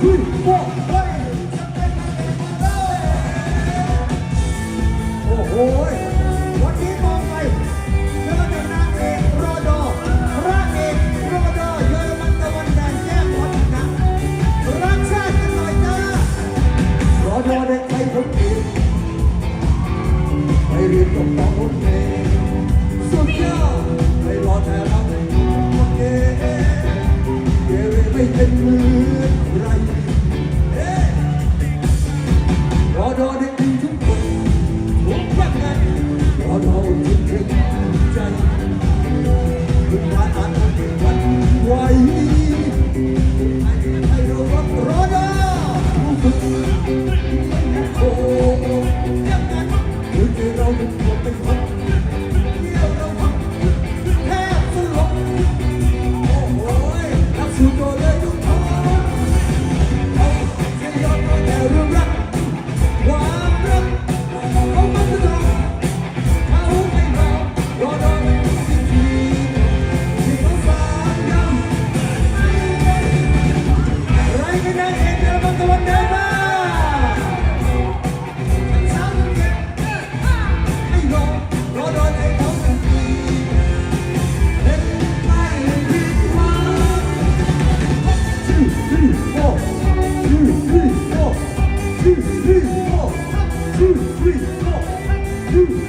three, four, five. โอ้โห วันนี้มองไปเจอแต่นาเอกรอดอพระเอกรดอเยอรมันตะวันแดงแก้มวัฒนะรักชาติกันหน่อยจ้ารอดอด็กไทยผมเองไม่เรียนจบป .6 Open, open, open. two, three, four. One, two, three, four.